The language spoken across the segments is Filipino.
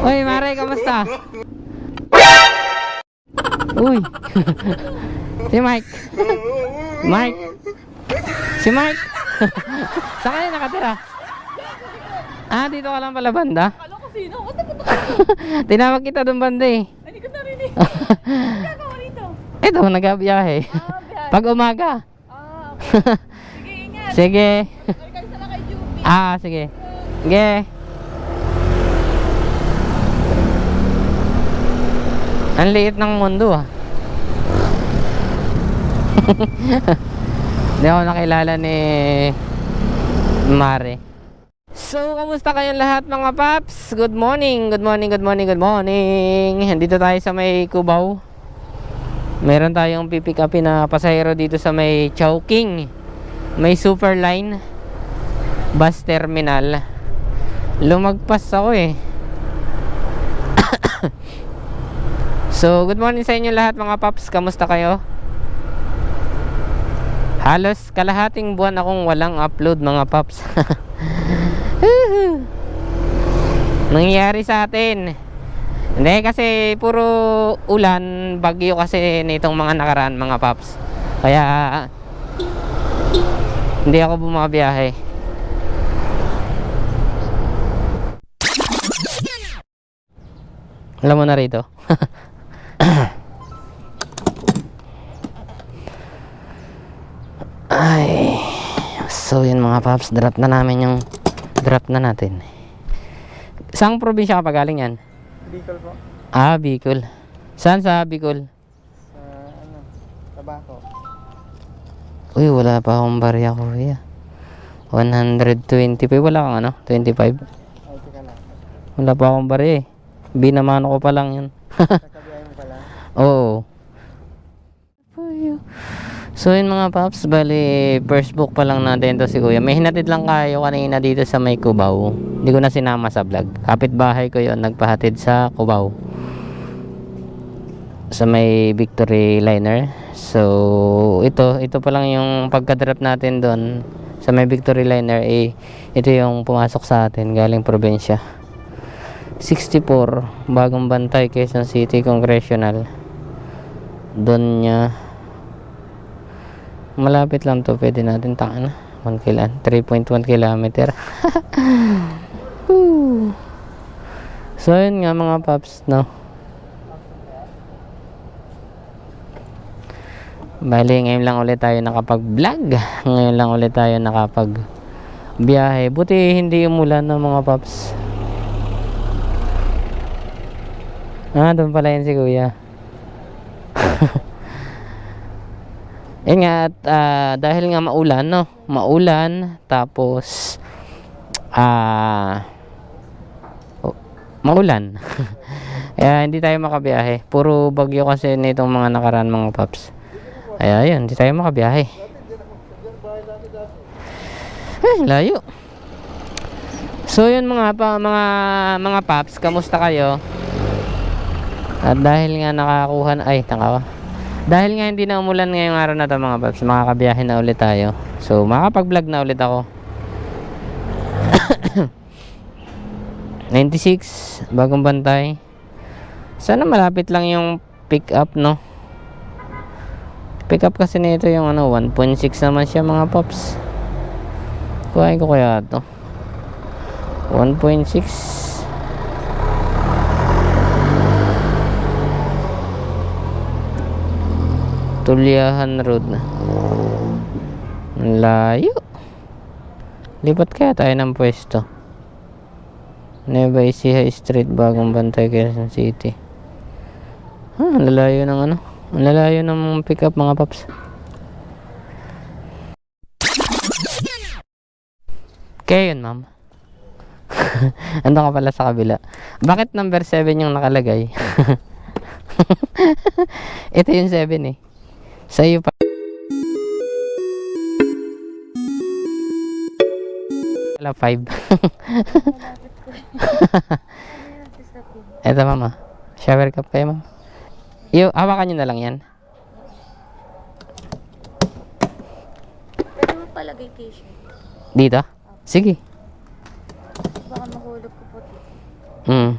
Uy, Mare, kamusta? Uy. si Mike. Mike. Si Mike. Saan kayo nakatira? Ah, dito ka lang pala banda? Kala ko sino? Ba't napunta Tinawag kita doon banda eh. Hindi ko narinig. Ano gagawa rito? Ito, nagbiyahe. Ah, biyahe. Pag umaga. Ah, okay. Sige, ingat. Sige. Balikan sa kay Juby. Ah, sige. Sige. Ang liit ng mundo ah. Hindi ako nakilala ni Mare. So, kamusta kayong lahat mga paps? Good morning, good morning, good morning, good morning. Dito tayo sa may Cubao. Meron tayong pipick upin na pasahero dito sa may Chowking. May super line bus terminal. Lumagpas ako eh. So, good morning sa inyo lahat mga paps. Kamusta kayo? Halos kalahating buwan akong walang upload mga paps. Nangyayari sa atin. Hindi kasi puro ulan, bagyo kasi nitong mga nakaraan mga paps. Kaya hindi ako bumabiyahe. Alam mo na rito. Ay. So yun mga paps, drop na namin yung drop na natin. Saang probinsya ka pa galing yan? Bicol po. Ah, Bicol. Saan sa Bicol? Sa ano, tabako. Uy, wala pa akong barya kuya. 125. Wala kang ano? 25? Ay, teka lang. Wala pa akong barya eh. Binamano ko pa lang yun. Oo. So yun mga paps, bali first book pa lang natin to si kuya. May hinatid lang kayo kanina dito sa may Cubao. Hindi ko na sinama sa vlog. Kapitbahay ko yon nagpahatid sa Cubao. Sa may Victory Liner. So ito, ito pa lang yung pagka-drop natin doon sa may Victory Liner eh ito yung pumasok sa atin galing probinsya. 64 Bagong Bantay Quezon City Congressional doon niya. Malapit lang to pwede natin taan 1 kilan 3.1 kilometer. Woo. so yun nga mga paps no? Bali ngayon lang ulit tayo nakapag vlog ngayon lang ulit tayo nakapag biyahe buti hindi umulan ng mga paps? Ah doon pala yun si kuya Yun nga, at ah, dahil nga maulan, no? Maulan, tapos, ah, oh, maulan. Kaya hindi tayo makabiyahe. Puro bagyo kasi nitong mga nakaraan mga paps. Kaya yun, hindi tayo makabiyahe. Eh, layo. So yun mga pa, mga mga paps, kamusta kayo? At dahil nga nakakuha na, ay, tanga dahil nga hindi na umulan ngayong araw na to mga paps, makakabiyahe na ulit tayo. So, makakapag-vlog na ulit ako. 96, bagong bantay. Sana malapit lang yung pick up, no? Pick up kasi nito yung ano, 1.6 naman siya mga paps. Kuhain ko kaya to. 1.6 Tulyahan Road na. Layo. Lipat kaya tayo ng pwesto. Nueva Ecija Street, Bagong Bantay, Quezon City. Ah, lalayo ng ano. Ang lalayo ng pick up mga paps. Kaya yun, ma'am. Ando ka pala sa kabila. Bakit number 7 yung nakalagay? Ito yung 7 eh. Sa iyo pa. Wala 5. Ito mama. Shower cup kayo ma'am. Iyo, hawakan nyo na lang yan. Pwede mo palagay tissue. Dito? Sige. Baka mahulog ko puti. Mm.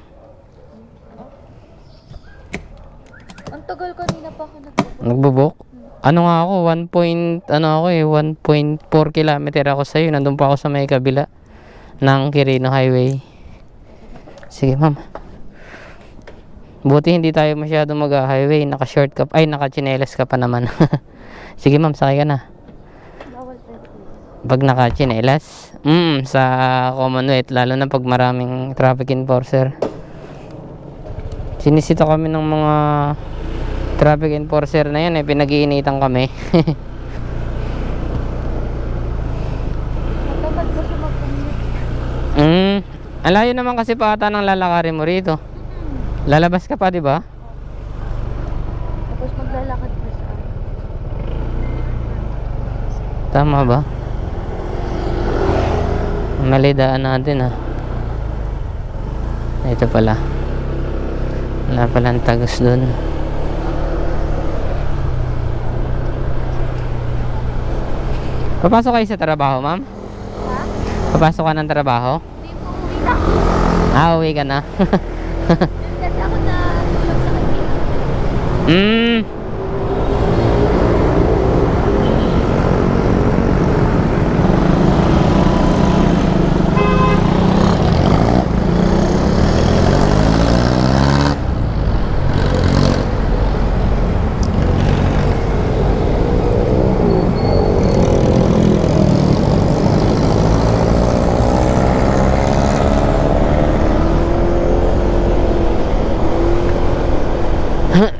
Ang tagal kanina pa ako nagbubukas. Nagbubok? Ano nga ako, 1 point, ano ako eh, 1.4 kilometer ako sa'yo. Nandun pa ako sa may kabila ng Quirino Highway. Sige, ma'am. Buti hindi tayo masyado mag-highway. Naka-short ka, ay, naka-chinelas ka pa naman. Sige, ma'am, sakay ka na. Pag naka-chinelas, mm, sa Commonwealth, lalo na pag maraming traffic enforcer. Sinisita kami ng mga traffic enforcer na yan eh, pinag-iinitan kami. Mm, alayo naman kasi pa ata ng lalakarin mo rito. Lalabas ka pa, di ba? Tapos maglalakad pa sa. Tama ba? Mali daan natin ah. Ito pala. Wala palang tagos dun. Papasok kayo sa trabaho, ma'am? Ha? Papasok ka ng trabaho? Hindi po uwi na. Ah, uwi ka na. Kasi ako na tulog sa kanina. Hmm.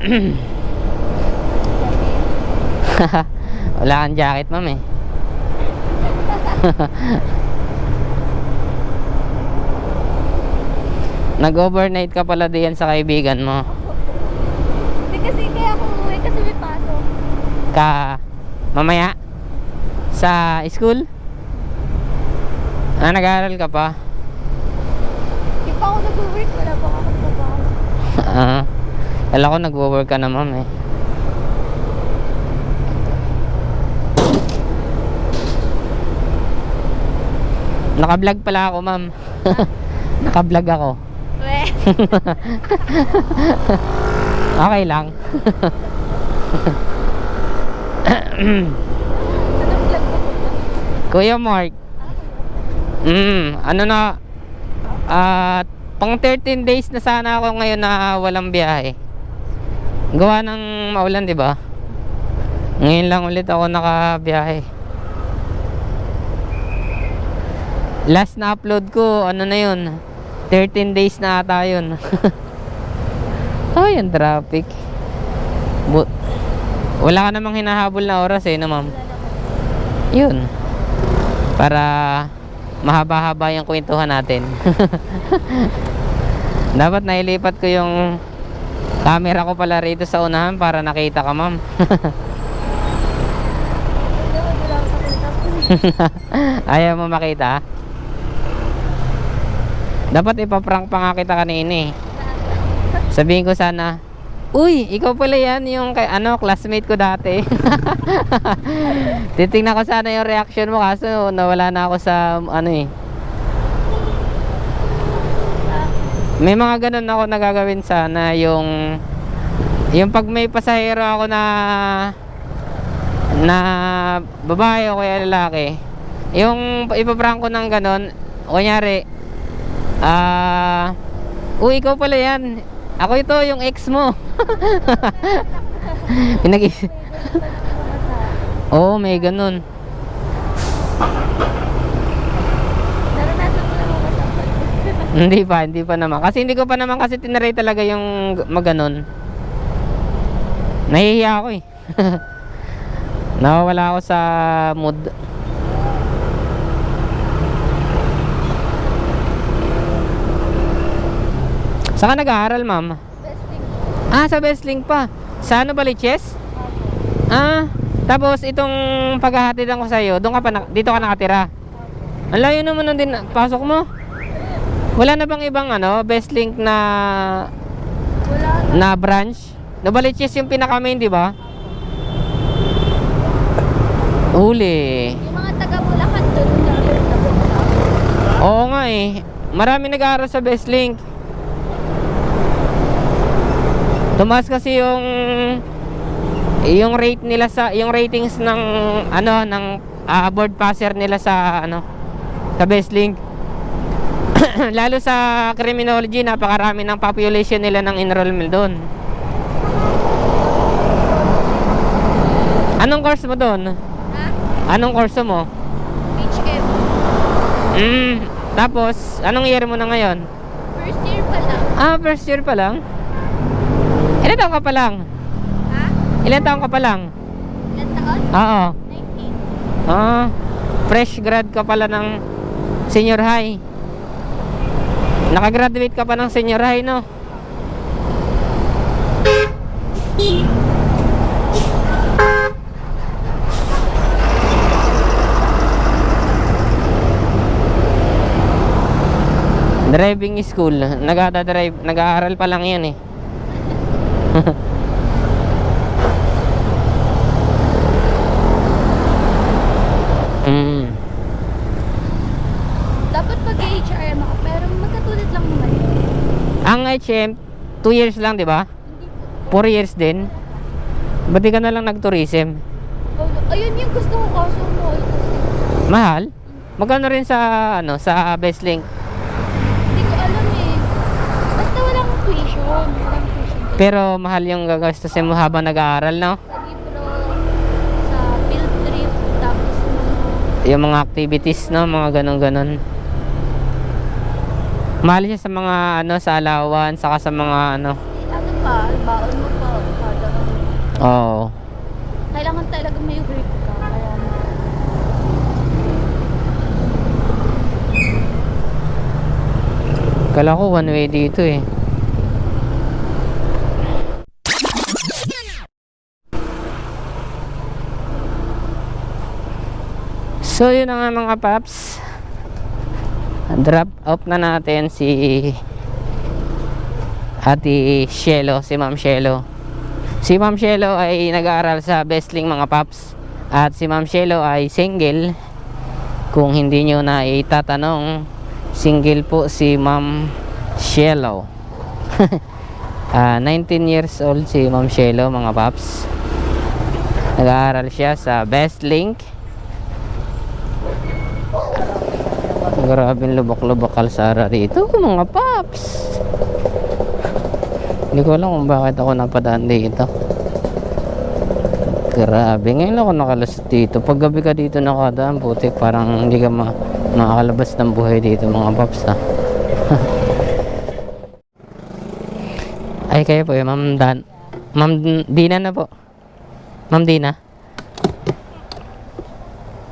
Wala kang jacket, ma'am eh. Nag-overnight ka pala diyan sa kaibigan mo. Hindi kasi kaya ako umuwi kasi may pasok. Ka mamaya sa school? Ah, nag-aaral ka pa? Hindi pa ako nag-work. Wala pa ako. Kala ko nagwo-work ka na, ma'am eh. Naka-vlog pala ako, ma'am. Naka-vlog ako. Okay lang. Kuya Mark. Mm, ano na at pang 13 days na sana ako ngayon na walang biyahe. Gawa ng maulan, 'di ba? Ngayon lang ulit ako nakabiyahe. Last na upload ko, ano na 'yun? 13 days na ata 'yun. Ay, ang traffic. Bu wala ka namang hinahabol na oras eh, no, ma'am? Yun. Para mahaba-haba yung kwentuhan natin. Dapat nailipat ko yung camera ko pala rito sa unahan para nakita ka, ma'am. Ayaw mo makita? Dapat ipaprank pa nga kita kanina eh. Sabihin ko sana, Uy, ikaw pala yan yung kay, ano, classmate ko dati. Titingnan ko sana yung reaction mo kaso nawala na ako sa ano eh. May mga ganun ako nagagawin sana yung yung pag may pasahero ako na na babae o kaya lalaki yung ipaprank ko ng ganun kunyari ah uy ikaw pala yan ako ito yung ex mo pinag Oo, may ganun. Naranasan mo na mga sampal. Hindi pa, hindi pa naman. Kasi hindi ko pa naman kasi tinaray talaga yung maganon. Nahihiya ako eh. Nawawala ako sa mood. Saan ka nag-aaral, ma'am? Ah, sa Besling pa. Sa ano ba, Liches? Ah, tapos itong paghahatidan ko sa'yo, doon ka pa, na- dito ka nakatira. Ang layo naman nun din, pasok mo. Wala na bang ibang ano, best link na Wala na. na branch? Novaliches yung pinaka main, di ba? Uli. Yung mga taga Bulacan doon na Oo nga eh. marami nag-aaral sa Bestlink. Tumaas kasi yung yung rate nila sa yung ratings ng ano ng ah, board passer nila sa ano sa Bestlink. Lalo sa criminology, napakarami ng population nila ng enrollment doon. Anong course mo doon? Ha? Anong course mo? HM. Mm, tapos, anong year mo na ngayon? First year pa lang. Ah, first year pa lang? Ilan taon ka pa lang? Ha? Ilan taon ka pa lang? Ilan taon? Oo. 19. Ah, fresh grad ka pala ng senior high. Nakagraduate ka pa ng senior high, no? Driving school. Nagada-drive, nag-aaral pa lang 'yan eh. Mm. Dapat pag-HRM ako, pero magkatulad lang naman yun. Ang HM, 2 years lang, di ba? Hindi po. 4 years din. Ba't di ka na lang nag-tourism? Oh, Ayun yung gusto ko kaso mahal kasi. Mahal? Magkano rin sa, ano, sa Bestlink? Hindi ko alam eh. Basta walang tuition. Walang tuition. Pero mahal yung gagastusin mo habang nag-aaral, no? Sa libro, sa field trip, tapos mga Yung mga activities, no? Mga ganon-ganon. Mahal siya sa mga, ano, sa alawan, saka sa mga, ano. ano pa, baon mo pa, kada Oo. Kailangan talaga may grip ka. Kaya, Kala ko one way dito, eh. So yun na nga mga paps Drop off na natin si Ate Shelo, si Ma'am Shelo. Si Ma'am Shelo ay nag-aaral sa Bestling mga paps. At si Ma'am Shelo ay single. Kung hindi nyo na itatanong Single po si Ma'am Shelo. Ah, 19 years old si Ma'am Shelo mga paps. Nag-aaral siya sa Bestlink Grabe lubak-lubak kalsara rito mga paps. Hindi ko alam kung bakit ako napadaan dito. Grabe, ngayon ako nakalusot dito. Pag gabi ka dito nakadaan, putik parang hindi ka ma makakalabas ng buhay dito mga paps ha. Ay kayo po, eh, Ma'am Dan. Ma'am Dina na po. Ma'am Dina.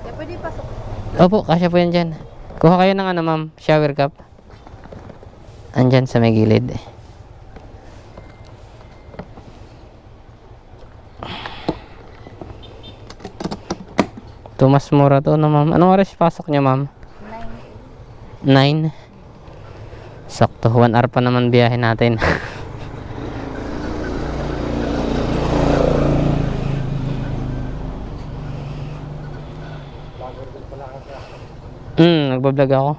kaya pwede pasok. Opo, kasya po yan dyan. Kuha kayo ng ano ma'am, shower cup. Andyan sa may gilid. Tumas mura to no ma'am. Anong oras pasok niyo ma'am? 9. Sakto, 1 hour pa naman biyahe natin. Hmm, nagbablog ako.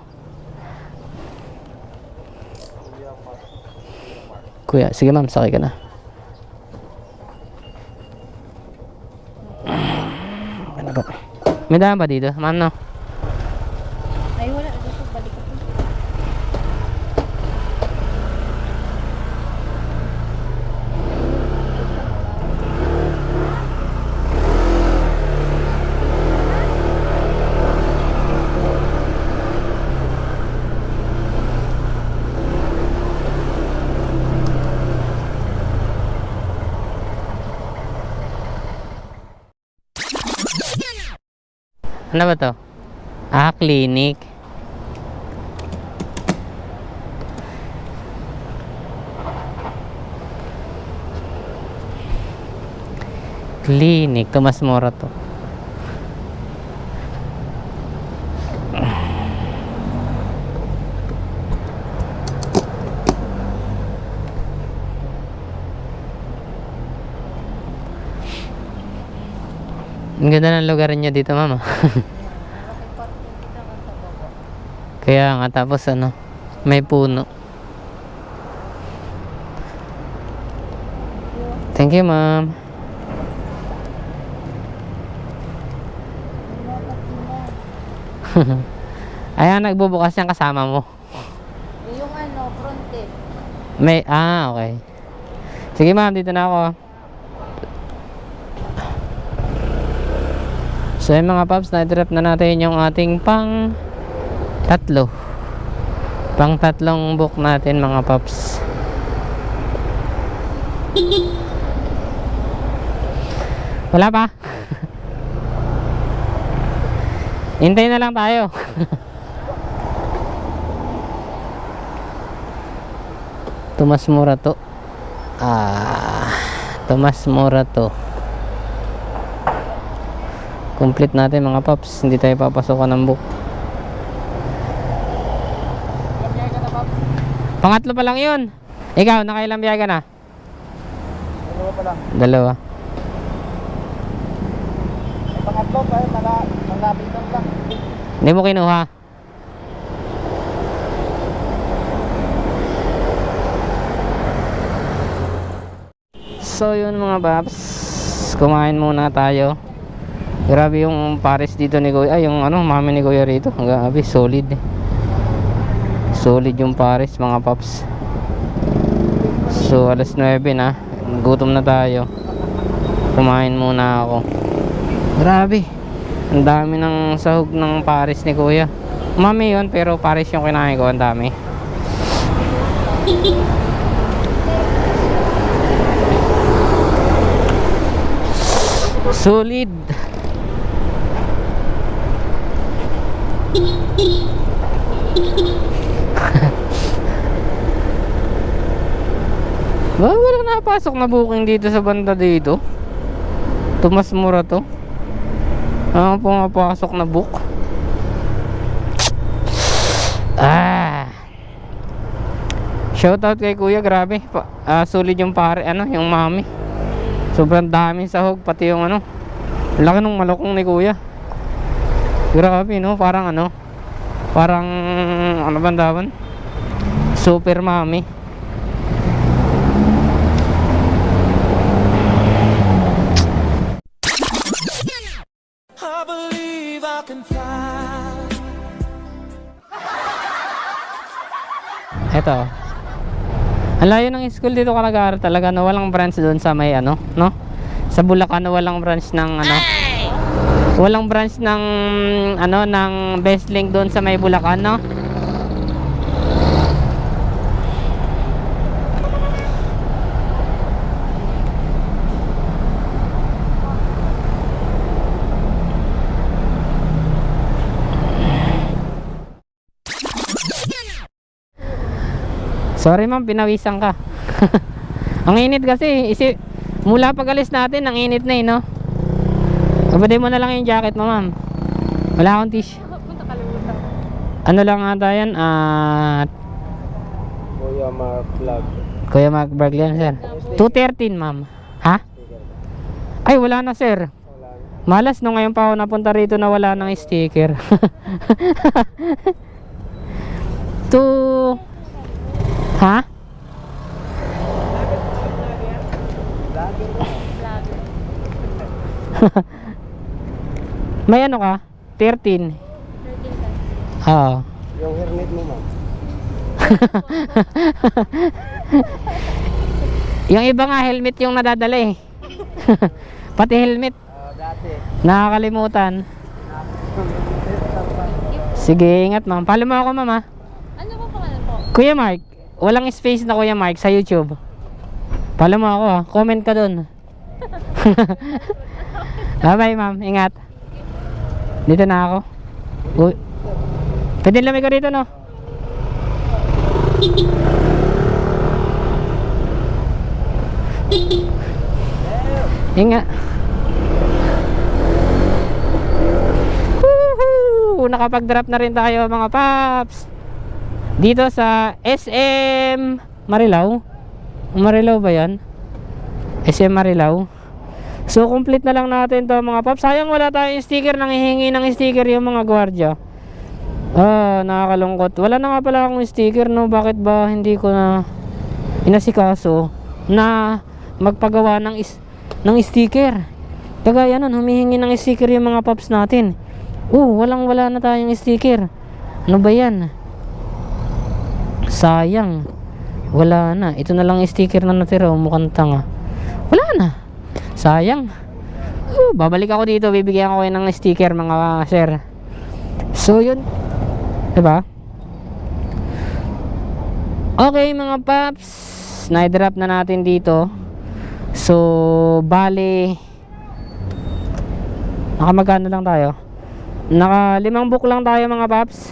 Kuya, sige ma'am, sakay ka na. Ano ba? May daan ba dito? Ma'am, no? Ano ba to? Ah, clinic. Clinic, Tomas Mora to. Ang ganda ng lugar niyo dito, mama. Kaya nga, tapos ano, May puno. Thank you, ma'am. Ayan, nagbubukas yung kasama mo. Yung ano, fronted. May, ah, okay. Sige ma'am, dito na ako. So yung mga paps, na-drop na natin yung ating pang tatlo. Pang tatlong book natin mga paps. Wala pa? Hintay na lang tayo. Tomas Morato. Ah, Tomas Morato. Complete natin mga paps. Hindi tayo papasokan ng book. Pangatlo pa lang yun. Ikaw, nakailang biyahe ka na? Dalawa pa lang. Dalawa. May pangatlo pa eh, mala, malapitan lang. Hindi mo kinuha. So yun mga paps. Kumain muna tayo. Grabe yung pares dito ni Kuya. Ay, yung ano, mami ni Kuya rito. Grabe, solid. Solid yung pares mga paps. So alas 9 na. Gutom na tayo. Kumain muna ako. Grabe. Ang dami ng sahog ng pares ni Kuya. Mami yun, pero pares yung kinain ko. Ang dami. Solid. Ba, walang napasok na booking dito sa banda dito. Tumas mura to. Ang pumapasok na book. Ah. Shoutout kay Kuya, grabe. Pa, ah, solid yung pare, ano, yung mami. Sobrang daming sahog, pati yung ano. Laki ng malukong ni Kuya. Grabe, no? Parang ano, parang, ano ba ang tawag? Super mami. I believe I can fly. Eto. Ang layo ng school dito Kalagaran talaga na walang branch doon sa may ano, no? Sa Bulacan na walang branch ng ano. Walang branch ng ano ng Best Link doon sa may Bulacan, no? Sorry ma'am, pinawisan ka. ang init kasi, isi, mula pag alis natin, ang init na eh, no? Abadi mo na lang yung jacket mo ma'am. Wala akong kalimutan. Ano lang ata yan? Ah, Kuya Mark Vlog. Kuya Mark Berglian, sir. 213 ma'am. Ha? Ay, wala na sir. Malas no ngayon pa ako napunta rito na wala ng sticker. Two... Ha? May ano ka? 13. 13 ka. Oo. Yung hermit mo ma'am. Yung iba nga helmet yung nadadala eh. Pati helmet. Ah, dati. Nakakalimutan. Sige, ingat ma'am. Follow mo ako ma'am ha. Ano ba pangalan po? Kuya Mark, walang space na Kuya Mark sa YouTube. Follow mo ako ha. Comment ka dun. bye bye ma'am. Ingat. Dito na ako. Uy. Pwede lamig ko dito no? Ingat. Woohoo! Nakapag-drop na rin tayo mga paps. Dito sa SM Marilao. Marilao ba yan? SM Marilao. So complete na lang natin to mga paps. Sayang wala tayong sticker nang hihingi ng sticker yung mga gwardiya. Ah, nakakalungkot. Wala na nga pala akong sticker, no? Bakit ba hindi ko na inasikaso na magpagawa ng is ng sticker? Kagaya nun, humihingi ng sticker yung mga paps natin. Oh, walang wala na tayong sticker. Ano ba yan? Sayang. Wala na. Ito na lang sticker na natira. Mukhang tanga. Wala na. Sayang. Oh, babalik ako dito. Bibigyan ko kayo ng sticker mga sir. So, yun. Diba? Okay mga paps. Na-drop na natin dito. So, bali. Nakamagkano lang tayo? Naka limang book lang tayo mga paps.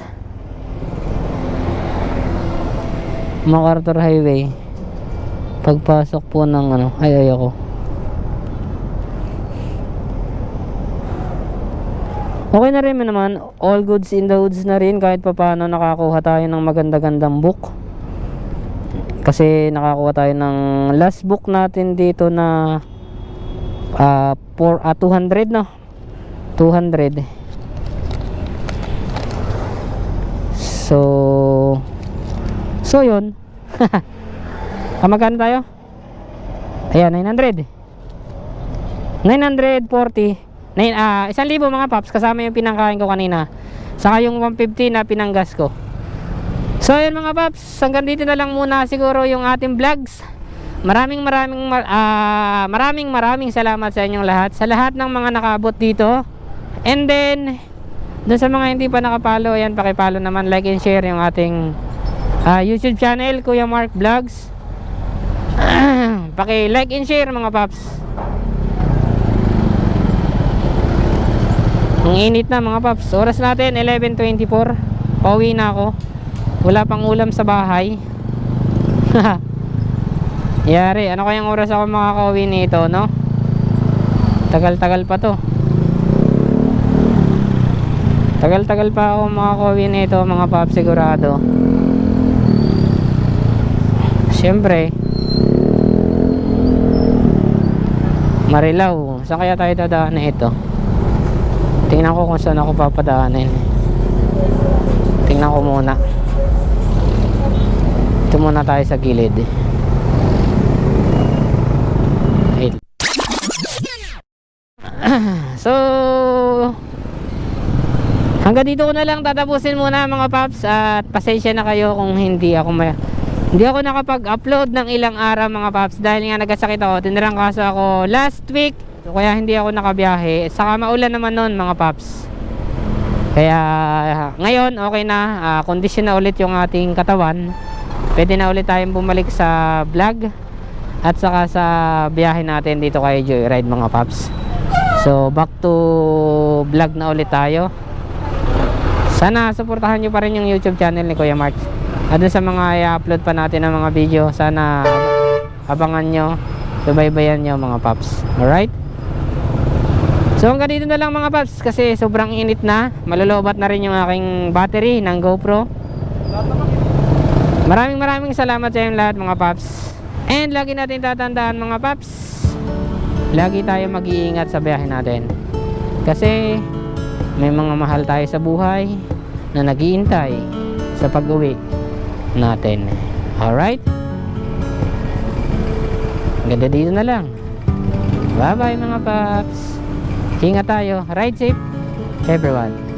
MacArthur Highway. Pagpasok po ng ano, ay ayoko. Okay na rin naman, all goods in the woods na rin kahit papaano nakakuha tayo ng maganda-gandang book. Kasi nakakuha tayo ng last book natin dito na ah for ah, 200 no. 200. So So yun. ah, tayo? Ayan, 900. 940. Nine, ah, isang libo mga paps kasama yung pinangkain ko kanina. Saka yung 150 na pinanggas ko. So yun mga paps, hanggang dito na lang muna siguro yung ating vlogs. Maraming maraming mar- ah, maraming maraming salamat sa inyong lahat. Sa lahat ng mga nakaabot dito. And then dun sa mga hindi pa nakapalo, ayan pakipalo naman, like and share yung ating ah, YouTube channel, Kuya Mark Vlogs. Paki-like and share mga paps. Ang init na mga paps. Oras natin 11.24. Pauwi na ako. Wala pang ulam sa bahay. Yari, ano kayang oras ako makakauwi nito, no? Tagal-tagal pa to. Tagal-tagal pa ako makakauwi nito, mga paps, sigurado. Siyempre, Marilaw. Saan kaya tayo dadaan na ito? Tingnan ko kung saan ako papadaanin. Tingnan ko muna. Ito muna tayo sa gilid. So, hanggang dito ko na lang tatapusin muna mga paps at pasensya na kayo kung hindi ako may hindi ako nakapag-upload ng ilang araw mga paps dahil nga nagkasakit ako. Tinirang kaso ako last week kaya hindi ako nakabiyahe. Saka maulan naman noon mga paps. Kaya ngayon okay na, ah, kondisyon na ulit yung ating katawan. Pwede na ulit tayong bumalik sa vlog at saka sa biyahe natin dito kay Joyride mga paps. So back to vlog na ulit tayo. Sana suportahan nyo pa rin yung YouTube channel ni Kuya Mark. At sa mga i-upload pa natin ng mga video, sana abangan nyo, subaybayan nyo mga paps. Alright? So hanggang dito na lang mga paps kasi sobrang init na. Malulobat na rin yung aking battery ng GoPro. Maraming maraming salamat sa lahat mga paps. And lagi natin tatandaan mga paps, lagi tayo mag-iingat sa biyahe natin. Kasi may mga mahal tayo sa buhay na nagiintay sa pag-uwi natin. Alright? Ganda dito na lang. Bye bye mga paps. Ingat tayo. Ride safe everyone.